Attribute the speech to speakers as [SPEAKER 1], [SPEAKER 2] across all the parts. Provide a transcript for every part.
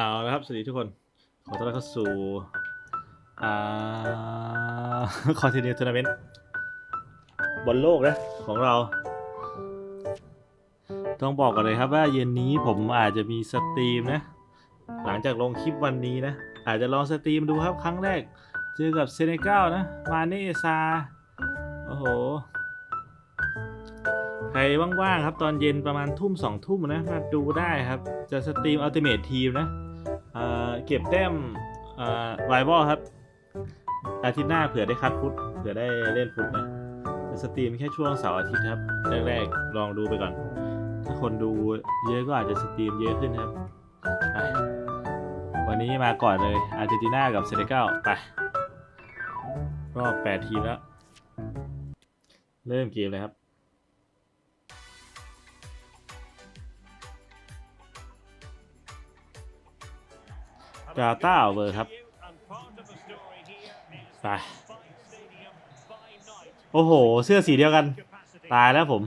[SPEAKER 1] เอาละครับ สวัสดีทุกคน ขอต้อนรับเข้าสู่อ่าคอนเทนเนียทัวร์นาเมนต์บอลโลกนะ ของเรา ต้องบอกกันเลยครับว่าเย็นนี้ผมอาจจะมีสตรีมนะ หลังจากลงคลิปวันนี้นะ อาจจะลองสตรีมดูครับครั้งแรก เจอกับเซเนกัลนะ มาเนซา โอ้โห ใครว่างๆครับตอนเย็นประมาณทุ่มสองทุ่มนะ มาดูได้ครับจะสตรีมอัลติเมททีมนะ เก็บแต้มไวบอลครับ อาทิตย์หน้าเผื่อได้คัดฟุตเผื่อได้เล่นฟุตนะสตรีมแค่ช่วงเสาร์อาทิตย์ครับแรกๆลองดูไปก่อน ถ้าคนดูเยอะก็อาจจะสตรีมเยอะขึ้นครับ วันนี้มาก่อนเลยอาร์เจนตินากับเซเนกัลไปรอบ8ทีมแล้ว เริ่มเกมเลยครับ กาตาเวอร์ครับไปโอ้โห เสื้อสีเดียวกัน ตายแล้วผม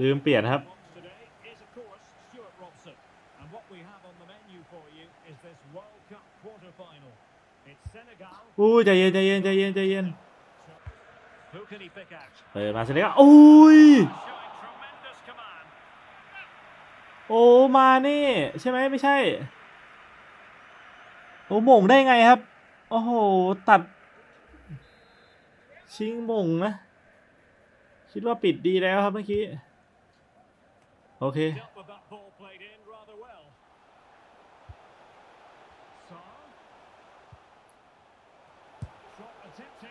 [SPEAKER 1] ลืมเปลี่ยนครับ อู้ใจเย็นใจเย็นใจเย็นใจเย็นเปิดมาเสร็จแล้วโอ้ย โอ้มานี่ ใช่ไหมไม่ใช่ โอ้หม่งได้ไงครับ โอ้โห ตัด ชิงหม่งนะ คิดว่าปิดดีแล้วครับเมื่อกี้ โอเค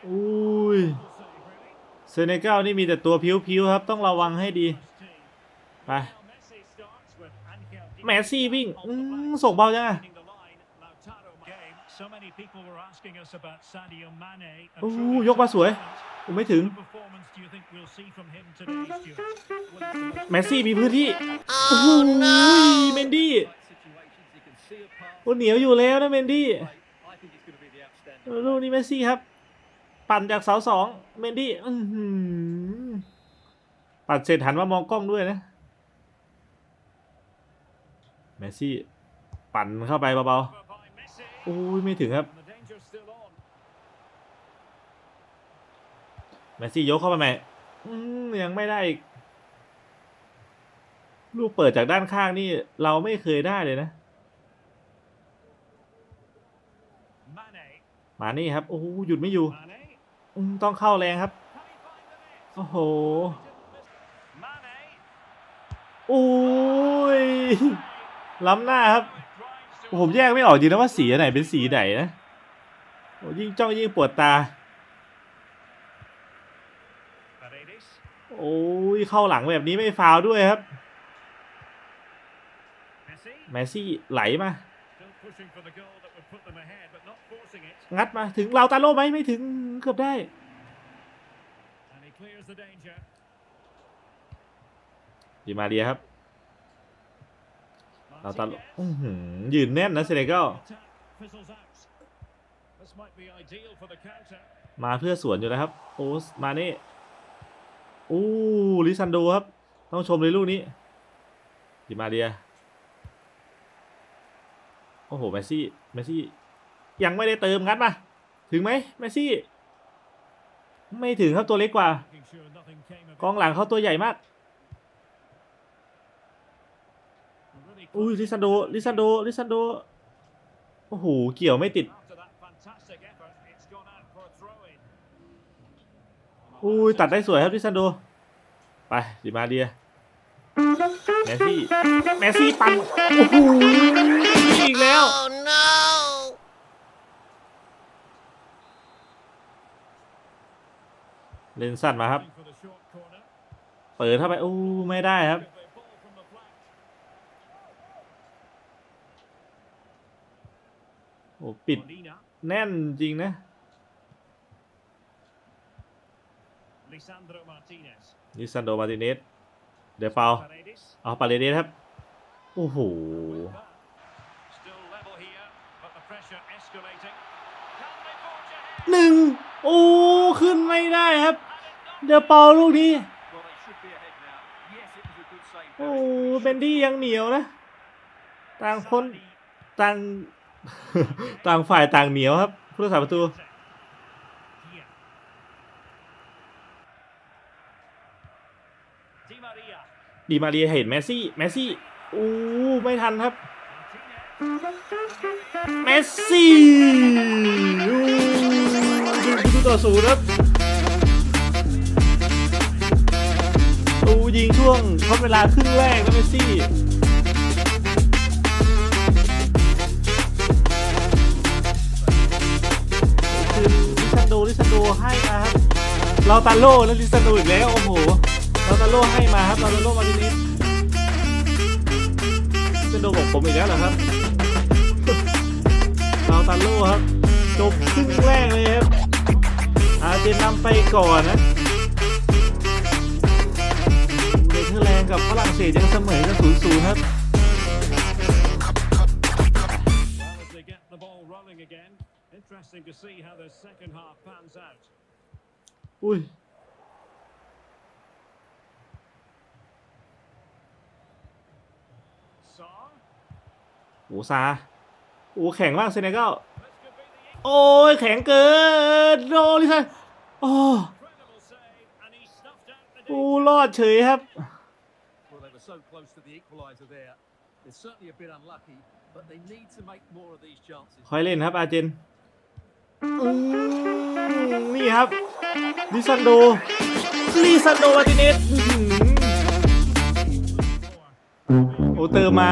[SPEAKER 1] อุ้ยเซเนกัลนี่มีแต่ตัวพิ้วๆครับ ต้องระวังให้ดี ไป แมสซี่วิ่งอืมส่งเบาจังอะโอ้ยกมาสวยผมไม่ถึง แมสซี่มีพื้นที่ โอ้โหเมนดี้โอ้เหนียวอยู่แล้วนะเมนดี้เออลูกนี้เมสซี่ครับ ปั่นจากเสาสองเมนดี้อื้อหือปั่นเสร็จหันมามองกล้องด้วยนะ เมสซี่ปั่นเข้าไปเบาๆโอ้ยไม่ถึงครับเมสซี่ยกเข้าไปใหมยังไม่ได้อีกลูกเปิดจากด้านข้างนี่เราไม่เคยได้เลยนะ มานี่ครับ โอ้หยุดไม่อยู่ ต้องเข้าแรงครับ โอ้โห โอ้ย ล้ำหน้าครับ ผมแยกไม่ออกจริงนะว่าสีไหนเป็นสีไหนนะโอ้ยิ่งจ้องยิ่งปวดตา โอ้ยเข้าหลังแบบนี้ไม่ฟาวด้วยครับ แมซี่ไหลมา งัดมาถึงเราตาโลไหมไม่ถึงเกือบได้ ดีมาเดียครับ เราตาโลอื้อหือยืนแน่นนะเซเนกัลมาเพื่อสวนอยู่แล้วครับ โอ้มาเน่อู้ลิซันโดครับ ต้องชมเลยลูกนี้ดีมาเดีย โอ้โหเมสซี่เมสซี่ ยังไม่ได้เติมงัดมา ถึงไหมเมสซี่ ไม่ถึงครับตัวเล็กกว่า กองหลังเขาตัวใหญ่มาก อุ้ยลิซันโดลิซันโดลิซันโดโอ้โหเกี่ยวไม่ติดอุ้ยตัดได้สวยครับลิซันโดไปดิมาเดียเมสซี่เมสซี่ปั่นโอ้โหอีกแล้ว
[SPEAKER 2] Oh no!
[SPEAKER 1] เลนสั้นมาครับ เปิดเข้าไปอู้ไม่ได้ครับ โอ้ปิดแน่นจริงนะ
[SPEAKER 3] Lisandro Martinez.
[SPEAKER 1] นิซันโดมาร์ติเนสเดี๋ยวเปา
[SPEAKER 3] Paredes.
[SPEAKER 1] เอาปาเลเดสครับ โอ้โห
[SPEAKER 3] Still level here, but the pressure escalating. Can they forge ahead?
[SPEAKER 1] หนึ่งโอ้ขึ้นไม่ได้ครับ เดี๋ยวเปาลูกนี้
[SPEAKER 4] Well, they should be ahead now. Yes, it was a good save.
[SPEAKER 1] โอ้
[SPEAKER 4] Barry, but it
[SPEAKER 1] เบนดี้ยังเหนียวนะ ต่างคนต่าง ต่างฝ่ายต่างเหนียวครับผู้รักษาประตู
[SPEAKER 3] Here. Di Maria.
[SPEAKER 1] ดีมาเรียเห็นแมสซี่ แมสซี่ อู้ไม่ทันครับ
[SPEAKER 3] Martinez.
[SPEAKER 1] เมสซี่อู้ดูดูต่อศูนย์ครับอู้ยิงช่วงทดเวลาครึ่งแรกแล้วเมสซี่ ลิซันโดลิซันโดให้มาครับเราตาโลแล้วลิซันโดอีกแล้วโอ้โหเราตาโลให้มาครับเราตาโลมาทีนี้ลิซันโดบอกผมอีกแล้วเหรอครับเราตาโลครับจบครึ่งแรกเลยครับอาร์เจนนำไปก่อนนะเนเธอร์แลนด์กับฝรั่งเศสยังเสมอกันศูนย์ศูนย์ครับ
[SPEAKER 3] interesting to see how the second half pans out.
[SPEAKER 1] อุ้ย
[SPEAKER 3] Song.
[SPEAKER 1] โอ้ซาโอ้แข็งมากเซเนกัล
[SPEAKER 3] This could be the
[SPEAKER 1] โอ้ยแข็งเกินโดลิซันโอ้
[SPEAKER 3] incredible save, and he snuffed out the
[SPEAKER 1] โอ้
[SPEAKER 3] danger.
[SPEAKER 1] รอดเฉยครับ
[SPEAKER 2] Well, they were so close to the equaliser there. They're certainly a bit unlucky, but they need to make more of these chances.
[SPEAKER 1] คอยเล่นครับอาร์เจน อืมนี่ครับลิซันโดลิซันโดมาร์ติเนสอื้อหือโอ้เติมมา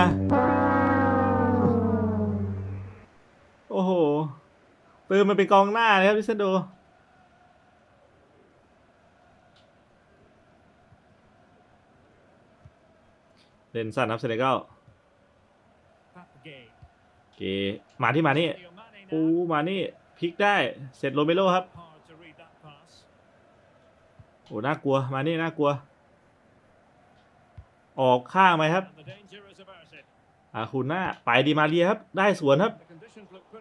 [SPEAKER 1] โอ้โห เติมมันเป็นกองหน้าเลยครับลิซันโดเล่นสั้นครับเซเนกัล
[SPEAKER 3] Papagay.
[SPEAKER 1] เกมาที่มานี่
[SPEAKER 3] Sadio Mane
[SPEAKER 1] ปู
[SPEAKER 3] now.
[SPEAKER 1] มานี่ พลิกได้เสร็จโรเมโรครับโอ้น่ากลัวมานี่น่ากลัว ออกข้างไหมครับ
[SPEAKER 3] And the danger is averted.
[SPEAKER 1] อาคุณหน้าไปดีมาเรียครับ ได้สวนครับ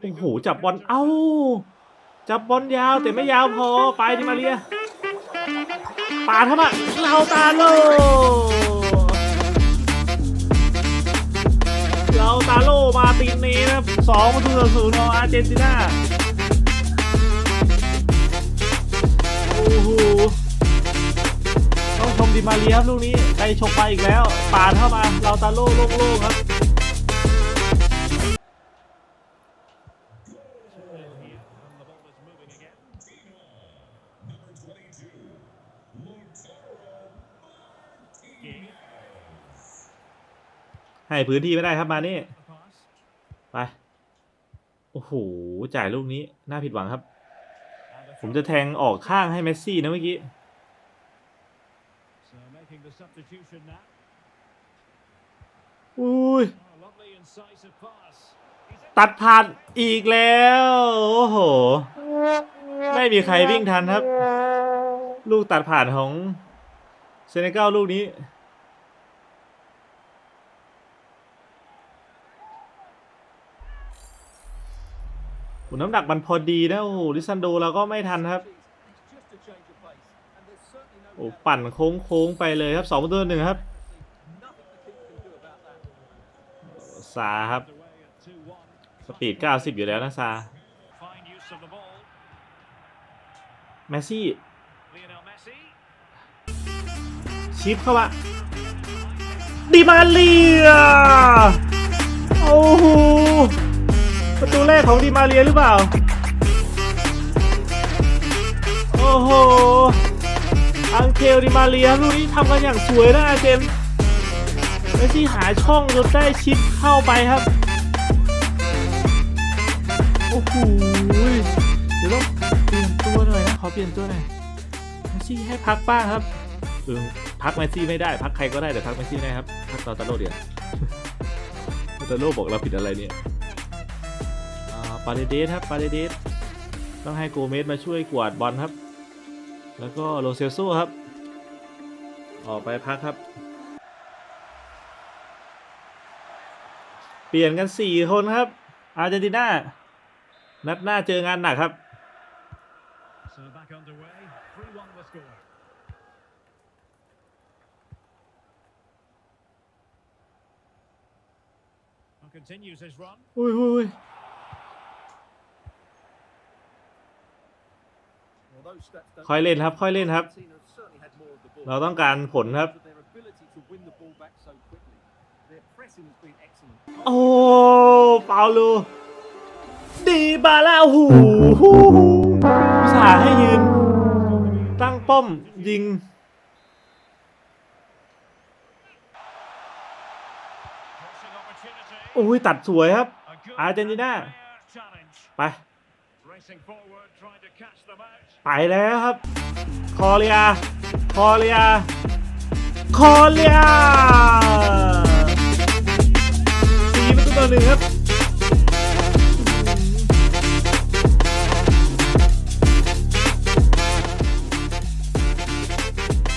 [SPEAKER 1] โอ้โหจับบอลเอ้า จับบอลยาวแต่ไม่ยาวพอไปดีมาเรียปาดเข้ามาเราตาโลเราตาโลมาตีนนี้นะครับสองประตูต่อศูนย์ของอาร์เจนตินา โหต้องชมดิมาเรียครับลูกนี้ไปชกไปอีกแล้วปาดเข้ามาเราตาโล่โล่งๆครับให้พื้นที่ไม่ได้ครับมานี่ ไป โอ้โห จ่ายลูกนี้ น่าผิดหวังครับ ผมจะแทงออกข้างให้เมสซี่นะเมื่อกี้
[SPEAKER 3] So making the substitution now.
[SPEAKER 1] อุ้ย
[SPEAKER 3] Oh, lovely incisive pass. He's in
[SPEAKER 1] ตัดผ่านอีกแล้ว โอ้โห ไม่มีใครวิ่งทันครับ ลูกตัดผ่านของเซเนกัลลูกนี้ น้ำหนักมันพอดีนะโอ้ลิซันโดเราก็ไม่ทันครับโอ้ปั่นโค้งโค้งไปเลยครับสองตัวหนึ่งครับซาครับ สปีด 90 อยู่แล้วนะซาแมสซี่ชิปเข้ามาดิมาเลีย โอ้โห ประตูแรกของดิมาเลียหรือเปล่า โอ้โห อังเคลดิมาเลียลูกนี้ทำกันอย่างสวยนะอาเจมเมสซี่หาช่องจนได้ชิปเข้าไปครับ โอ้โหเดี๋ยวต้องเปลี่ยนตัวหน่อยนะ ขอเปลี่ยนตัวหน่อยเมสซี่ให้พักบ้างครับเออพักเมสซี่ไม่ได้ พักใครก็ได้แต่พักเมสซี่ไม่ได้ครับ พักตอตาโร่เดียวตาโร่บอกเราผิดอะไรเนี่ย ปาเดเดสครับปาเดเดสต้องให้โกเมสมาช่วยกวาดบอลครับ แล้วก็โรเซลโซครับ ออกไปพักครับ เปลี่ยนกัน 4 คนครับ อาร์เจนตินา นัดหน้าเจองานหนักครับ
[SPEAKER 3] So back underway. 3-1 the score. continues his run.
[SPEAKER 1] อุ้ยอุ้ยอุ้ย
[SPEAKER 2] Well, those stats don't
[SPEAKER 1] ค่อยเล่นครับ ค่อยเล่นครับ เราต้องการผลครับ โอ้ปาลูดีบาลาหูสาให้ยืน ตั้งป้อมยิง โอ้ยตัดสวยครับ
[SPEAKER 3] อา
[SPEAKER 1] ร์
[SPEAKER 3] เจน
[SPEAKER 1] ตินา
[SPEAKER 3] ไป to catch them out.
[SPEAKER 1] ไปแล้วครับ คอเรีย คอเรีย คอเรียสีประตูต่อหนึ่งครับ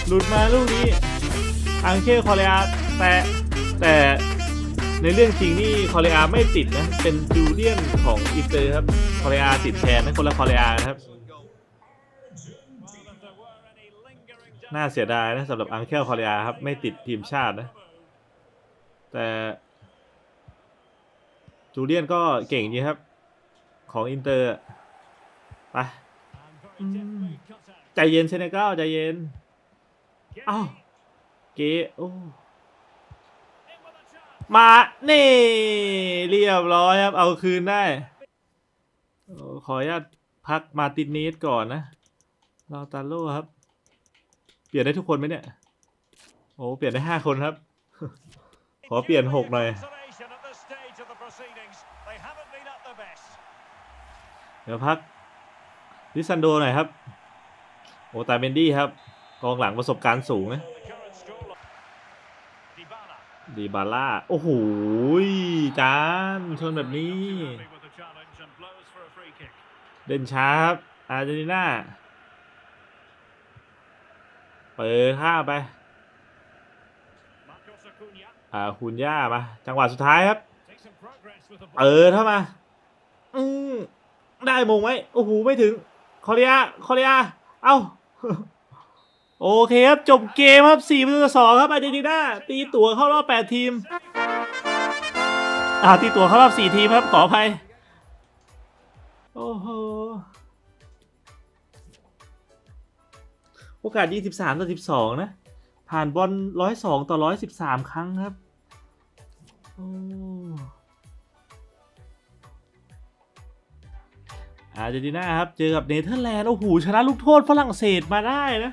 [SPEAKER 1] หลุดมาลูกนี้ อังเคคอเรียแต่แต่ในเรื่องจริงนี่คอเรียไม่ติดนะ เป็นจูเลียนของอินเตอร์ครับ คอเรียติดแทนนะคนละคอเรียนะครับ
[SPEAKER 3] Well, if there were any lingering
[SPEAKER 1] น่าเสียดายนะสำหรับอังเคลคอเรียครับ ไม่ติดทีมชาตินะ แต่จูเลียนก็เก่งจริงครับ ของอินเตอร์ไปใจเย็นเซเนกัลใจเย็นอ้าวเกโอมานี่เรียบร้อยครับ เอาคืนได้อขออนุญาตพักมาตินเนสก่อนนะลาตาโลครับ ลี่ยนได้ทุกคนไหมเนี่ย โอ้เปลี่ยนได้ห้าคนครับ ขอเปลี่ยนหกหน่อย
[SPEAKER 3] Consolation at this stage of the proceedings. They haven't been at their best.
[SPEAKER 1] เดี๋ยวพักลิซันโดหน่อยครับ โอตาเบนดี้ครับ กองหลังประสบการณ์สูงนะ
[SPEAKER 3] The current scoreline. Dybala.
[SPEAKER 1] ดีบาร่า โอ้โหยจานชนแบบนี้
[SPEAKER 3] Happy with the challenge and blows for a free kick.
[SPEAKER 1] เด่นช้าครับอาร์เจนตินา เปิดข้าไปอ่าคุณย่ามา จังหวะสุดท้ายครับเปิดเข้ามา อืมได้มงไหมโอ้โห ไม่ถึง คอเรียคอเรียเอ้า โอเคครับ จบเกมครับ4ประตูต่อสองครับอาร์เจนตินาตีตั๋วเข้ารอบ8ทีม อ่าตีตั๋วเข้ารอบ4ทีมครับ ขออภัย โอ้โห โอกาส23ต่อ 12 นะ ผ่านบอล 102 ต่อ 113 ครั้งครับโอ้อาร์เจนตินาครับ เจอกับเนเธอร์แลนด์ โอ้โห ชนะลูกโทษฝรั่งเศสมาได้นะ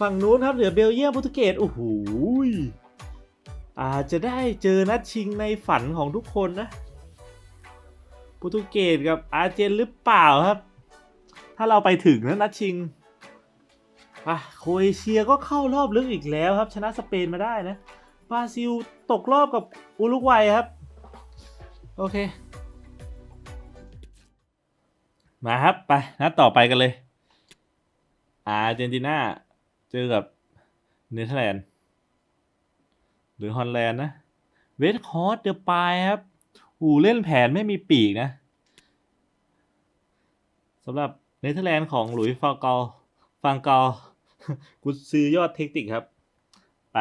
[SPEAKER 1] ฝั่งนู้นครับ เหลือเบลเยียมโปรตุเกส โอ้โหอาจจะได้เจอนัดชิงในฝันของทุกคนนะ โปรตุเกสกับอาร์เจนหรือเปล่าครับ ถ้าเราไปถึงนะนัดชิง อะโครเอเชียก็เข้ารอบลึกอีกแล้วครับ ชนะสเปนมาได้นะบราซิลตกรอบกับอุรุกวัยครับ โอเค มาครับ ไปนัดต่อไปกันเลย อาร์เจนตินาเจอกับเนเธอร์แลนด์หรือฮอลแลนด์นะเวสคอร์สเดอปายครับหูเล่นแผนไม่มีปีกนะสำหรับเนเธอร์แลนด์ของหลุยส์ฟาเกลฟังเกล กุดซื้อยอดเทคนิคครับ ไป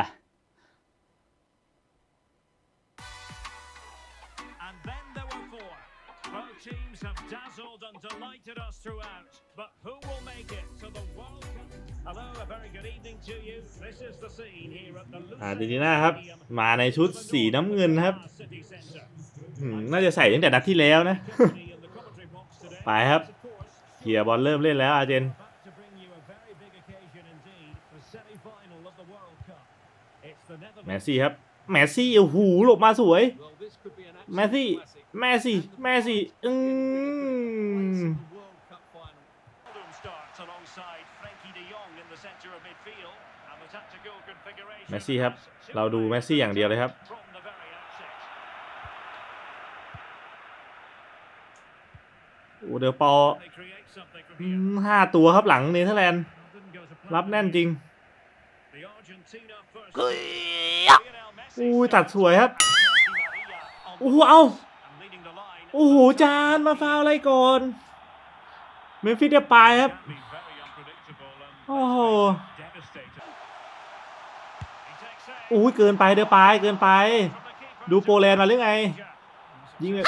[SPEAKER 3] And then there were four. Both teams have dazzled and delighted us throughout. But who will make it to the World Cup? Hello, a very good evening to you. This is the scene here at the
[SPEAKER 1] อาร์เจน
[SPEAKER 3] Lusail
[SPEAKER 1] ตินาครับ
[SPEAKER 3] Stadium.
[SPEAKER 1] มาในชุดสีน้ำเงินครับ
[SPEAKER 3] City Centre.
[SPEAKER 1] อืมน่าจะใส่ตั้งแต่นัดที่แล้วนะ
[SPEAKER 3] Company in the commentary box today
[SPEAKER 1] ไปครับ
[SPEAKER 3] is, of course,
[SPEAKER 1] เขียร์บอลเริ่มเล่นแล้วอาร์เจน
[SPEAKER 3] Back to bring you a very big occasion indeed, the semi-final of the World Cup. It's the
[SPEAKER 1] แมสซี่ครับ แมสซี่โอ้โหหลบมาสวย แมสซี่ แมสซี่ แมสซี่ อืมแมสซี่ครับ เราดูแมสซี่อย่างเดียวเลยครับ โอ้เดี๋ยวปอห้าตัวครับหลังเนเธอร์แลนด์ รับแน่นจริง เฮ้ยตัดสวยครับโอ้โหเอาโอ้โหจานมาฟาวอะไรก่อนเมมฟิสเดปายครับโอ้โหอู้เกินไปเดืปายเกินไป ดูโปแลนด์มาหรือไง ยิงเลย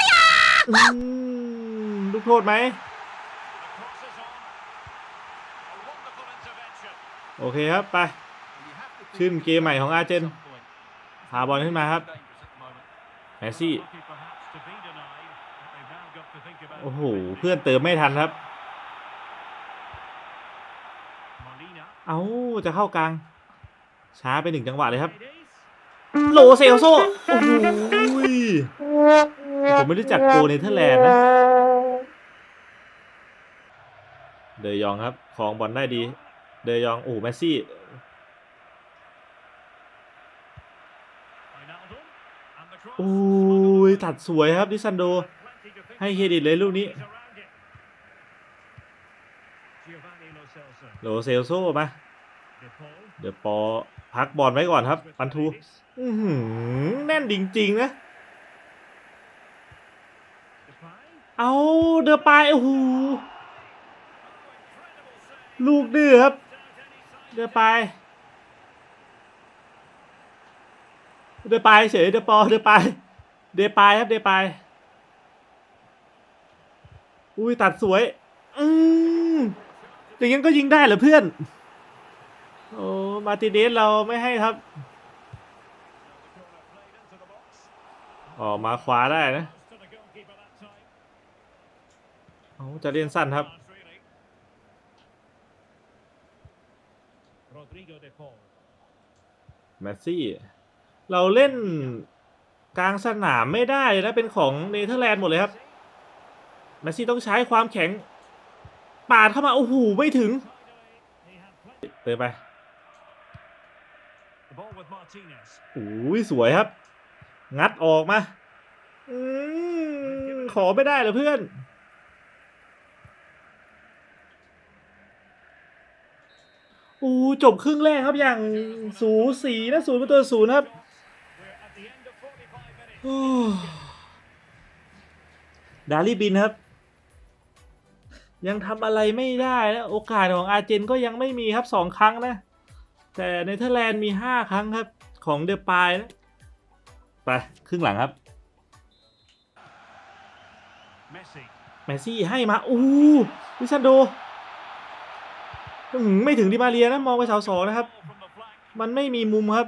[SPEAKER 1] ลูกโทษไหมโอเคครับ ไป
[SPEAKER 2] You have to think
[SPEAKER 1] ขึ้นเกมใหม่ของอาเจน
[SPEAKER 2] at some point.
[SPEAKER 1] พาบอลขึ้นมาครับแมสซี่โอ้โหเพื่อนเติมไม่ทันครับ เอาจะเข้ากลาง ช้าไปหนึ่งจังหวะเลยครับโหลเซลโซโอ้โหผมไม่รู้จักโกเนเธอร์แลนด์นะเดยองครับของบอลได้ดี เดยองโอ้แมสซี่
[SPEAKER 3] Wijnaldum. And the cross.
[SPEAKER 1] โอ้ยตัดสวยครับดิซันโด ให้เครดิตเลยลูกนี้โลเซลโซมา เดี๋ยวปอพักบอลไว้ก่อนครับ ปันทูหือแน่นจริง ๆ นะ เอาเดอปายโอ้โหลูกดื้อครับ เดอปาย เดอปายเฉยเดอปอเดอปายเดอปายครับเดอปายอุ้ยตัดสวย อืมอย่างงั้นก็ยิงได้เหรอเพื่อน โอ้มาร์ติเนสเราไม่ให้ครับ
[SPEAKER 3] The corner played into the box.
[SPEAKER 1] ออกมาขวาได้นะ
[SPEAKER 3] Close to the goalkeeper that time.
[SPEAKER 1] เอาจะเล่นสั้นครับ
[SPEAKER 3] Chance, really. Rodrigo De Paul.
[SPEAKER 1] แมสซี่ เราเล่นกลางสนามไม่ได้เลยนะเป็นของเนเธอร์แลนด์หมดเลยครับแมสซี่ต้องใช้ความแข็งปาดเข้ามา โอ้โห ไม่ถึงเติมไปโอ้ยสวยครับ งัดออกมาอขอไม่ได้เหรอเพื่อนโอ้จบครึ่งแรกครับอย่างสูสีนะศูนย์ประตูศูนย์ครับ ดาลีบินครับ ยังทำอะไรไม่ได้นะโอกาสของอาร์เจนก็ยังไม่มีครับสองครั้งนะ แต่เนเธอร์แลนด์มีห้าครั้งครับ ของเดปายนะไปครึ่งหลังครับ
[SPEAKER 3] Messi.
[SPEAKER 1] แมสซี่ให้มา อู้วิซันโดอื้อหือไม่ถึงดิมาเรียนะ มองไปเสาสองนะครับ
[SPEAKER 3] Ball from the flank.
[SPEAKER 1] มันไม่มีมุมครับ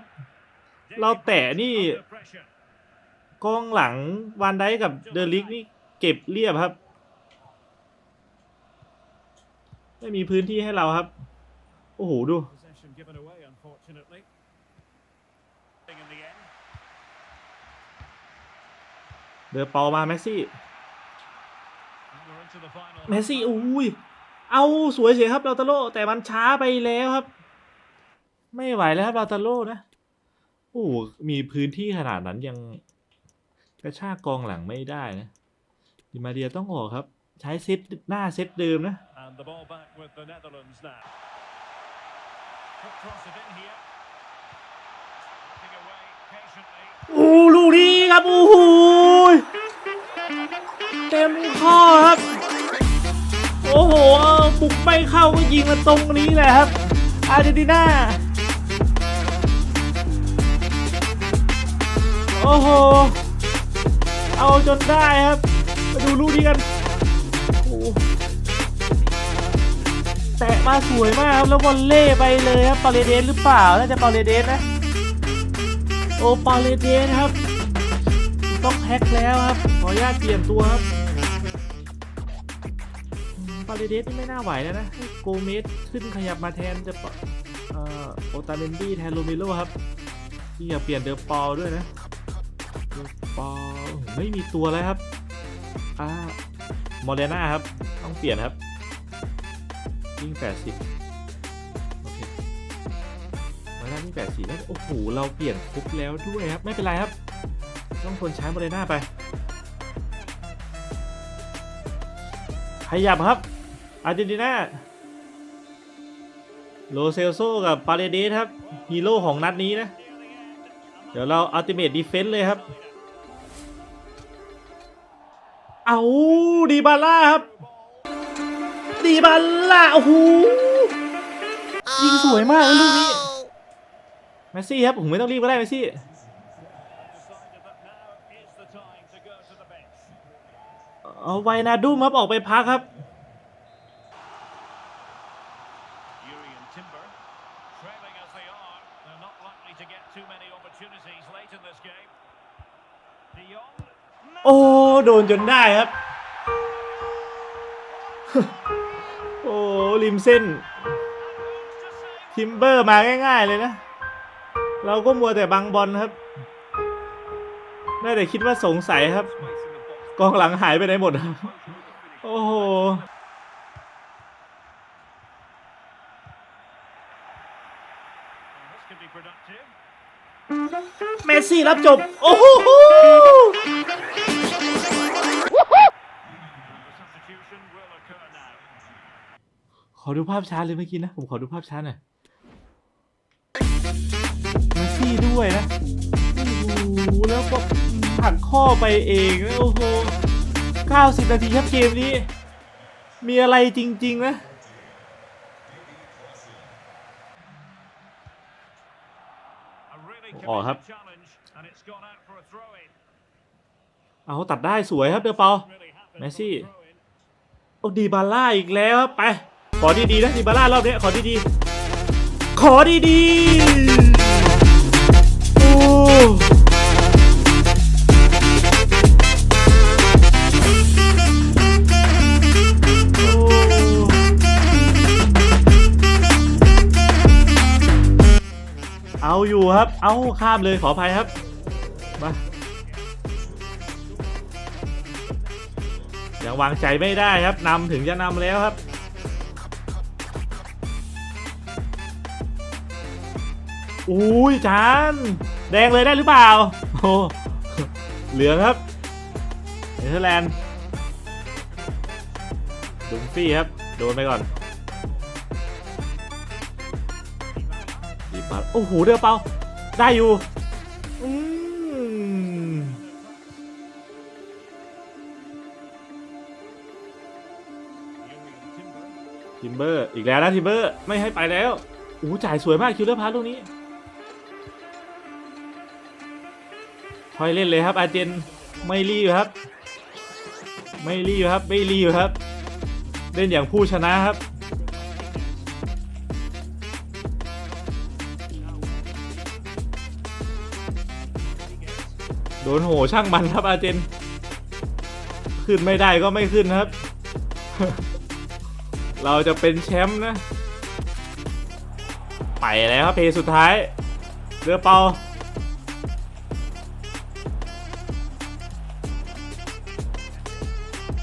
[SPEAKER 1] เราแตะนี่
[SPEAKER 3] Under pressure.
[SPEAKER 1] กองหลังวานไดกับเดลิกนี่เก็บเรียบครับ ไม่มีพื้นที่ให้เราครับ โอ้โหดู
[SPEAKER 3] Possession given away, unfortunately. In the end.
[SPEAKER 1] เดอเปามาแมสซี่
[SPEAKER 3] And we're into the final.
[SPEAKER 1] แมสซี่อุ้ย เอาสวยเสียครับเราตาโลแต่มันช้าไปแล้วครับ ไม่ไหวแล้วครับเราตาโลนะ โอ้โหมีพื้นที่ขนาดนั้นยัง กระชากกองหลังไม่ได้นะดิมาเดียต้องออกครับ ใช้เซตหน้าเซตเดิมนะ
[SPEAKER 3] And the ball back with the Netherlands now. Could cross it in here. Looking away patiently.
[SPEAKER 1] โอ้ลูกนี้ครับโอ้โหเต็มข้อครับ โอ้โหบุกไม่เข้าก็ยิงมาตรงนี้แหละครับ อาร์เจนตินาโอ้โห เอาจนได้ครับ มาดูลูกนี้กันโอ้โหแตะมาสวยมากครับแล้ววอลเล่ไปเลยครับปาเลเดสหรือเปล่าน่าจะปาเลเดสนะ โอปาเลเดสครับ ต้องแพ็คแล้วครับ ขออนุญาตเปลี่ยนตัวครับปาเลเดสนี่ไม่น่าไหวแล้วนะโกเมสขึ้นขยับมาแทนจะโอตาเมนดี้แทนโรเมโรครับที่อยากเปลี่ยนเดอปอลด้วยนะ ปอลไม่มีตัวแล้วครับอ่ามอเดน่าครับ ต้องเปลี่ยนครับวิ่ง80โอเคมาได้ที่แปดสี่แล้วโอ้โห เราเปลี่ยนครบแล้วด้วยครับ ไม่เป็นไรครับ ต้องทนใช้โมเดน่าไป ขยับครับ อาร์เจนตินาโลเซลโซกับปาเรเดสครับ ฮีโร่ของนัดนี้นะ เดี๋ยวเราอัลติเม e ดีเฟน s ์เลยครับ เอาดีบาร่าครับดีบาร่าโอ้โหยิงสวยมากลูกนี้แมสซี่ครับ ผมไม่ต้องรีบก็ได้แมสซี่เอาไวนาดุมครับออกไปพักครับ โดนจนได้ครับ โอ้ริมเส้น ทิมเบอร์มาง่ายๆเลยนะ เราก็มัวแต่บังบอลครับได้แต่คิดว่าสงสัยครับ กองหลังหายไปไหนหมด โอ้โหเมสซี่รับจบ โอ้โห ขอดูภาพช้าเลยเมื่อกี้นะ ผมขอดูภาพช้าหน่อยมสซี่ด้วยนะโอ้โหแล้วก็หักข้อไปเองนะโอ้โห90 นาทีครับเกมนี้ มีอะไรจริง ๆ นะ
[SPEAKER 3] A really
[SPEAKER 1] Ồ, hấp.
[SPEAKER 3] committed challenge, and it's gone out for a throw-in.
[SPEAKER 1] เอาตัดได้สวยครับเดอเปา
[SPEAKER 3] Really happened
[SPEAKER 1] Messi.
[SPEAKER 3] for a throw-in.
[SPEAKER 1] โอ้ดีบาร่าอีกแล้วครับไป ขอดีๆนะดีบาร่ารอบนี้ขอดีๆ ขอดีๆ โอ้เอาอยู่ครับ เอาข้ามเลยขออภัยครับ มา ยังวางใจไม่ได้ครับนำถึงจะนำแล้วครับ อุ้ยจานแดงเลยได้หรือเปล่าโอ้เหลืองครับเนเธอร์แลนด์ดุมฟี่ครับ โดนไปก่อนดีปัดโอ้โหเดือเปาได้อยู่อืมทิมเบอร์ อีกแล้วนะทิมเบอร์ ไม่ให้ไปแล้วอู้จ่ายสวยมากคิวเลอร์พาร์ลูกนี้ ค่อยเล่นเลยครับอาเจนไม่รีบครับ ไม่รีบครับไม่รีบครับ เล่นอย่างผู้ชนะครับโดนโหช่างมันครับอาเจน ขึ้นไม่ได้ก็ไม่ขึ้นครับ เราจะเป็นแชมป์นะ ไปแล้วครับเพลย์สุดท้ายเรือเปา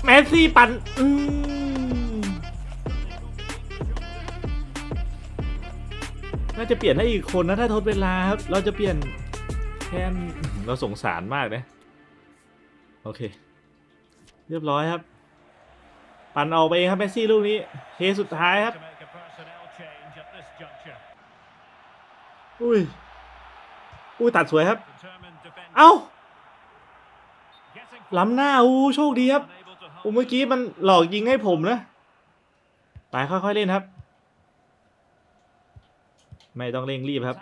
[SPEAKER 1] มสซี่ปั่นอืมน่าจะเปลี่ยนให้อีกคนนะถ้าทดเวลาครับ เราจะเปลี่ยนแทนเราสงสารมากนะโอเค เรียบร้อยครับ ปั่นออกไปเองครับแมสซี่ลูกนี้เทสุดท้ายครับอุ้ยอุ้ยตัดสวยครับ เอ้าล้ำหน้าอู้โชคดีครับ อู้เมื่อกี้มันหลอกยิงให้ผมนะไปค่อยๆเล่นครับ ไม่ต้องเร่งรีบครับ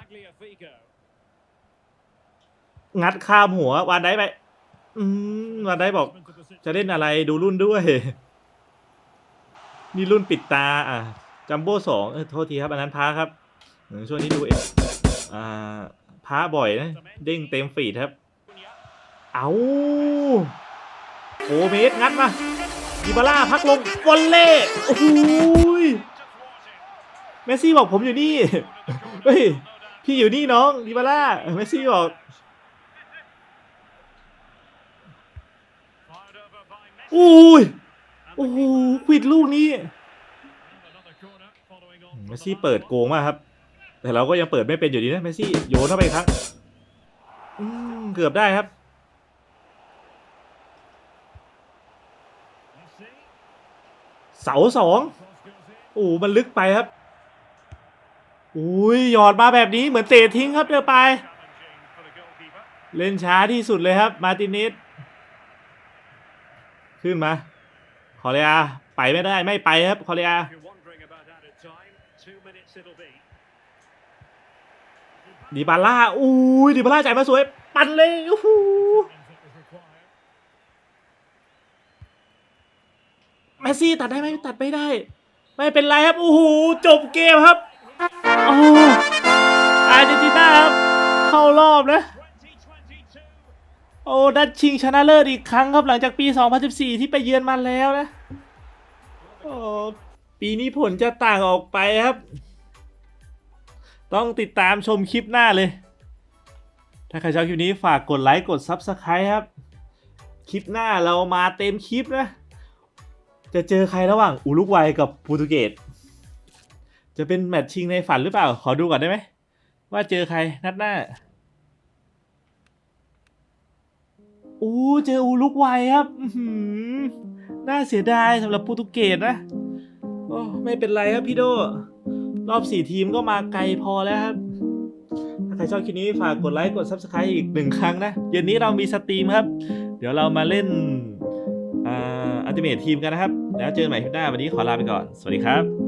[SPEAKER 1] งัดข้ามหัววานได้ไปอืมวานได้บอก จะเล่นอะไรดูรุ่นด้วย นี่รุ่นปิดตา อะจัมโบ้สองเออโทษทีครับ อันนั้นพาครับเออช่วงนี้ดูเองอ่าพาบ่อยนะ เด้งเต็มฟีดครับ เอา โอเมสงัดมาดิบาร่าพักลงวอลเล่โอ้โหยเมสซี่บอกผมอยู่นี่เฮ้ยพี่อยู่นี่น้องดิบาร่าเมสซี่บอก
[SPEAKER 3] Fired over by Messi.
[SPEAKER 1] อุ้ยโอ้โหควิดลูกนี้เมสซี่เปิดโกงมากครับ แต่เราก็ยังเปิดไม่เป็นอยู่ดีนะเมสซี่โยนเข้าไปอีกครั้งอืมเกือบได้ครับ เสาสองโอ้มันลึกไปครับอุ้ยหยอดมาแบบนี้เหมือนเตะทิ้งครับเดินไป เล่นช้าที่สุดเลยครับ มาติเนสขึ้นมาคอเรียไปไม่ได้ไม่ไปครับคอเรียดิบาร่าอุ้ยดิบาร่าจ่ายมาสวย ปั่นเลยโอ้โห มสซี่ตัดได้ไหมตัดไม่ได้ ไม่เป็นไรครับโอ้โหจบเกมครับโอ้อาร์เจนตินาครับเข้ารอบนะโอ้ดัดชิงชนะเลิศอีกครั้งครับหลังจากปี 2014 ที่ไปเยือนมาแล้วนะโอ้ปีนี้ผลจะต่างออกไปครับ ต้องติดตามชมคลิปหน้าเลย ถ้าใครชอบคลิปนี้ฝากกดไลค์กด Subscribe ครับ คลิปหน้าเรามาเต็มคลิปนะ จะเจอใครระหว่างอุรุกวัยกับโปรตุเกสจะเป็นแมตช์ชิงในฝันหรือเปล่า ขอดูก่อนได้ไหม ว่าเจอใครนัดหน้าโอ้เจออุรุกวัยครับน่าเสียดายสำหรับโปรตุเกสนะ โอ้ไม่เป็นไรครับพี่โด รอบสี่ทีมก็มาไกลพอแล้วครับ ถ้าใครชอบคลิปนี้ฝากกดไลค์กด Subscribe อีกหนึ่งครั้งนะ เย็นนี้เรามีสตรีมครับ เดี๋ยวเรามาเล่น อ่า อัลติเมททีมกันนะครับ แล้วเจอกันใหม่คลิปหน้าวันนี้ขอลาไปก่อน สวัสดีครับ